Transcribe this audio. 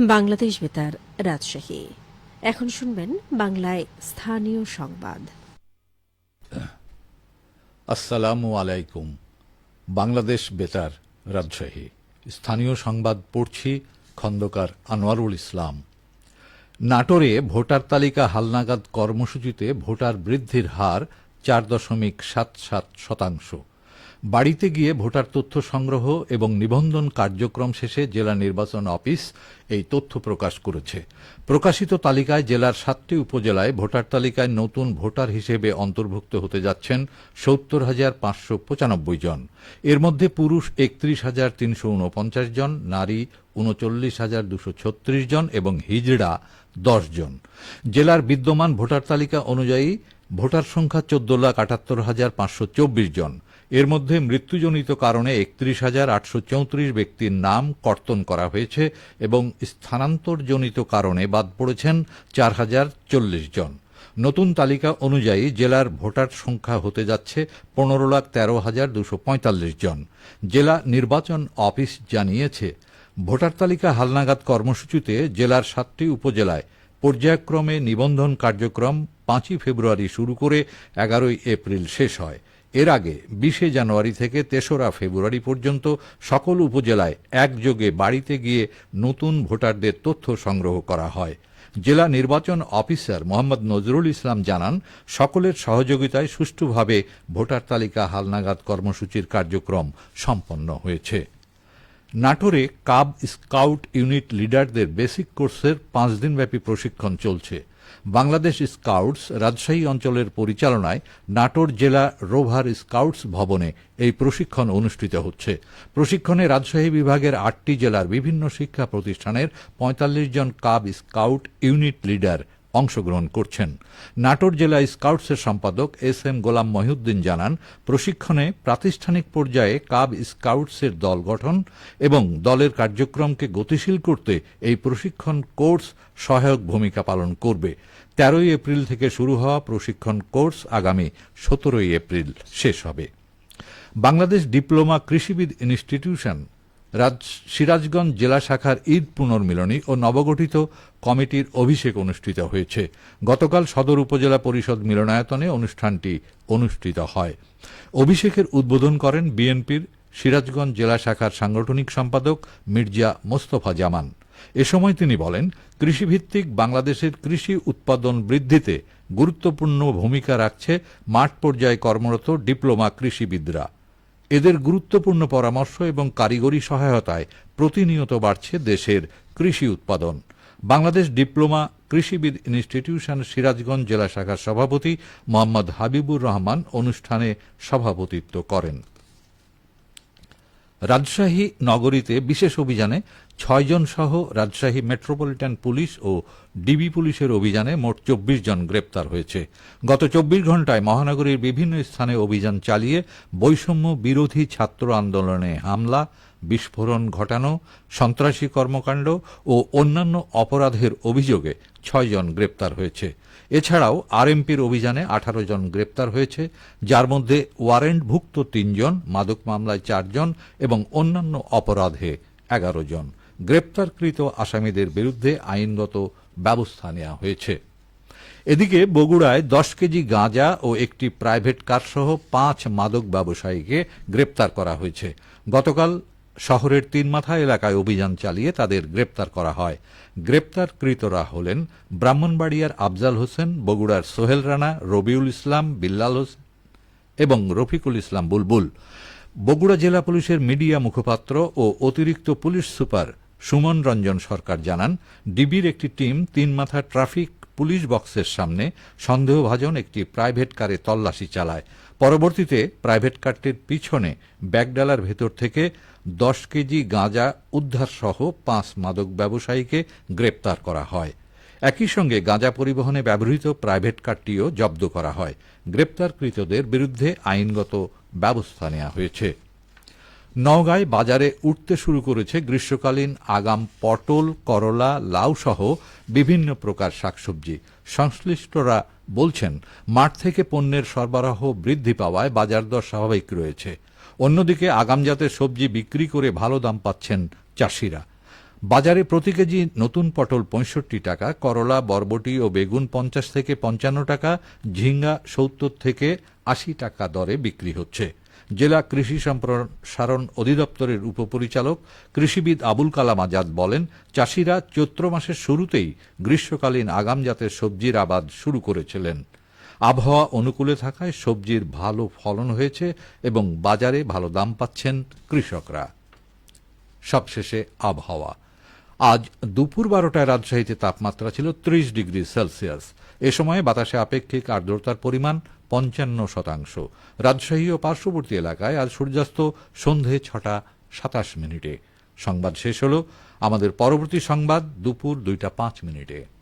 বাংলাদেশ বেতার, রাজশাহী। এখন শুনবেন বাংলায় স্থানীয় সংবাদ। আসসালামু আলাইকুম। বাংলাদেশ বেতার, রাজশাহী। স্থানীয় সংবাদ পড়ছি খন্দকার আনোয়ারুল ইসলাম। নাটোরে ভোটার তালিকা হালনাগাদ কর্মসূচিতে ভোটার বৃদ্ধির হার চার দশমিক সাত সাত শতাংশ। বাড়িতে গিয়ে ভোটার তথ্য সংগ্রহ এবং নিবন্ধন কার্যক্রম শেষে জেলা নির্বাচন অফিস এই তথ্য প্রকাশ করেছে। প্রকাশিত তালিকায় জেলার সাতটি উপজেলায় ভোটার তালিকায় নতুন ভোটার হিসেবে অন্তর্ভুক্ত হতে যাচ্ছেন সত্তর হাজার পাঁচশো পঁচানব্বই জন। এর মধ্যে পুরুষ একত্রিশ হাজার তিনশো উনপঞ্চাশ জন, নারী উনচল্লিশ হাজার দুশো ছত্রিশ জন এবং হিজড়া দশ জন। জেলার বিদ্যমান ভোটার তালিকা অনুযায়ী ভোটার সংখ্যা চোদ্দ লাখ আটাত্তর হাজার পাঁচশো চব্বিশ জন। এর মধ্যে মৃত্যুজনিত কারণে একত্রিশ হাজার আটশো চৌত্রিশ ব্যক্তির নাম কর্তন করা হয়েছে এবং স্থানান্তরজনিত কারণে বাদ পড়েছেন চার হাজার চল্লিশ জন। নতুন তালিকা অনুযায়ী জেলার ভোটার সংখ্যা হতে যাচ্ছে পনেরো লাখ তেরো হাজার দুশো পঁয়তাল্লিশ জন। জেলা নির্বাচন অফিস জানিয়েছে, ভোটার তালিকা হালনাগাদ কর্মসূচিতে জেলার সাতটি উপজেলায় পর্যায়ক্রমে নিবন্ধন কার্যক্রম পাঁচই ফেব্রুয়ারি শুরু করে এগারোই এপ্রিল শেষ হয়। এর আগে বিশে জানুয়ারি থেকে তেসরা ফেব্রুয়ারি পর্যন্ত সকল উপজেলায় একযোগে বাড়িতে গিয়ে নতুন ভোটারদের তথ্য সংগ্রহ করা হয়। জেলা নির্বাচন অফিসার মোহাম্মদ নজরুল ইসলাম জানান, সকলের সহযোগিতায় সুষ্ঠুভাবে ভোটার তালিকা হালনাগাদ কর্মসূচির কার্যক্রম সম্পন্ন হয়েছে। নাটোরে কাব স্কাউট ইউনিট লিডারদের বেসিক কোর্সের পাঁচ দিনব্যাপী প্রশিক্ষণ চলছে। বাংলাদেশ স্কাউটস রাজশাহী অঞ্চলের পরিচালনায় নাটোর জেলা রোভার স্কাউটস ভবনে এই প্রশিক্ষণ অনুষ্ঠিত হচ্ছে। প্রশিক্ষণে রাজশাহী বিভাগের আটটি জেলার বিভিন্ন শিক্ষা প্রতিষ্ঠানের পঁয়তাল্লিশ জন কাব স্কাউট ইউনিট লিডার অংশগ্রহণ করছেন। নাটোর জেলা স্কাউটসের সম্পাদক এস এম গোলাম মহিউদ্দিন জানান, প্রশিক্ষণে প্রাতিষ্ঠানিক পর্যায়ে কাব স্কাউটসের দল গঠন এবং দলের কার্যক্রমকে গতিশীল করতে এই প্রশিক্ষণ কোর্স সহায়ক ভূমিকা পালন করবে। তেরোই এপ্রিল থেকে শুরু হওয়া প্রশিক্ষণ কোর্স আগামী সতেরোই এপ্রিল শেষ হবে। বাংলাদেশ ডিপ্লোমা কৃষিবিদ ইনস্টিটিউশন রাজ, সিরাজগঞ্জ জেলা শাখার ঈদ পুনর্মিলনী ও নবগঠিত কমিটির অভিষেক অনুষ্ঠিত হয়েছে। গতকাল সদর উপজেলা পরিষদ মিলনায়তনে অনুষ্ঠানটি অনুষ্ঠিত হয়। অভিষেকের উদ্বোধন করেন বিএনপির সিরাজগঞ্জ জেলা শাখার সাংগঠনিক সম্পাদক মির্জা মোস্তফা জামান। এ সময় তিনি বলেন, কৃষিভিত্তিক বাংলাদেশের কৃষি উৎপাদন বৃদ্ধিতে গুরুত্বপূর্ণ ভূমিকা রাখছে মাঠ পর্যায়ে কর্মরত ডিপ্লোমা কৃষিবিদরা। এদের গুরুত্বপূর্ণ পরামর্শ এবং কারিগরি সহায়তায় প্রতিনিয়ত বাড়ছে দেশের কৃষি উৎপাদন। বাংলাদেশ ডিপ্লোমা কৃষিবিদ ইনস্টিটিউশন সিরাজগঞ্জ জেলা শাখার সভাপতি মোহাম্মদ হাবিবুর রহমান অনুষ্ঠানে সভাপতিত্ব করেন। রাজশাহী নগরীতে বিশেষ অভিযানে ছয়জন সহ রাজশাহী মেট্রোপলিটন পুলিশ ও ডিবি পুলিশের অভিযানে মোট চব্বিশ জন গ্রেপ্তার হয়েছে। গত চব্বিশ ঘন্টায় মহানগরীর বিভিন্ন স্থানে অভিযান চালিয়ে বৈষম্য বিরোধী ছাত্র আন্দোলনে হামলা, বিস্ফোরণ ঘটানো, সন্ত্রাসী কর্মকাণ্ড ও অন্যান্য অপরাধের অভিযোগে ছয়জন গ্রেপ্তার হয়েছে। এছাড়াও আরএমপির অভিযানে আঠারো জন গ্রেপ্তার হয়েছে, যার মধ্যে ওয়ারেন্টভুক্ত তিনজন, মাদক মামলায় চারজন এবং অন্যান্য অপরাধে এগারো জন। গ্রেপ্তারকৃত আসামিদের বিরুদ্ধে আইনগত ব্যবস্থা নেওয়া হয়েছে। এদিকে বগুড়ায় দশ কেজি গাঁজা ও একটি প্রাইভেট কারসহ পাঁচ মাদক ব্যবসায়ীকে গ্রেপ্তার করা হয়েছে। গতকাল শহরের তিনমাথা এলাকায় অভিযান চালিয়ে তাদের গ্রেপ্তার করা হয়। গ্রেপ্তারকৃতরা হলেন ব্রাহ্মণবাড়িয়ার আফজাল হোসেন, বগুড়ার সোহেল রানা, রবিউল ইসলাম, বিল্লাল হোসেন এবং রফিকুল ইসলাম বুলবুল। বগুড়া জেলা পুলিশের মিডিয়া মুখপাত্র ও অতিরিক্ত পুলিশ সুপার সুমন রঞ্জন সরকার জানান, ডিবির একটি টিম তিন মাথা ট্রাফিক পুলিশ বক্সের সামনে সন্দেহভাজন একটি প্রাইভেট কারে তল্লাশি চালায়। পরবর্তীতে প্রাইভেট কারটির পিছনে ব্যাগডালার ভেতর থেকে দশ কেজি গাঁজা উদ্ধার সহ পাঁচ মাদক ব্যবসায়ীকে গ্রেপ্তার করা হয়। একই সঙ্গে গাঁজা পরিবহনে ব্যবহৃত প্রাইভেট কারটিও জব্দ করা হয়। গ্রেপ্তারকৃতদের বিরুদ্ধে আইনগত ব্যবস্থা নেওয়া হয়েছে। নওগাঁয় বাজারে উঠতে শুরু করেছে গ্রীষ্মকালীন আগাম পটল, করলা, লাউ সহ বিভিন্ন প্রকার শাকসবজি। সংশ্লিষ্টরা বলছেন, মাঠ থেকে পণ্যের সরবরাহ বৃদ্ধি পাওয়ায় বাজার দর স্বাভাবিক রয়েছে। অন্যদিকে আগাম জাতের সবজি বিক্রি করে ভালো দাম পাচ্ছেন চাষিরা। বাজারে প্রতি কেজি নতুন পটল পঁয়ষট্টি টাকা, করলা, বরবটি ও বেগুন পঞ্চাশ থেকে পঞ্চান্ন টাকা, ঝিঙ্গা সত্তর থেকে আশি টাকা দরে বিক্রি হচ্ছে। জেলা কৃষি সম্প্রসারণ অধিদপ্তরের উপপরিচালক কৃষিবিদ আবুল কালাম আজাদ বলেন, চাষিরা চৈত্র মাসের শুরুতেই গ্রীষ্মকালীন আগাম জাতের সবজির আবাদ শুরু করেছিলেন। আবহাওয়া অনুকূলে থাকায় সবজির ভালো ফলন হয়েছে এবং বাজারে ভালো দাম পাচ্ছেন কৃষকরা। সবশেষে আবহাওয়া। আজ দুপুর বারোটায় রাজশাহীতে তাপমাত্রা ছিল ত্রিশ ডিগ্রি সেলসিয়াস। এ সময় বাতাসে আপেক্ষিক আর্দ্রতার পরিমাণ পঞ্চান্ন শতাংশ। রাজশাহী ও পার্শ্ববর্তী এলাকায় আজ সূর্যাস্ত সন্ধে ছটা সাতাশ মিনিটে। সংবাদ শেষ হল আমাদের পরবর্তী সংবাদ দুপুর দুইটা পাঁচ মিনিটে।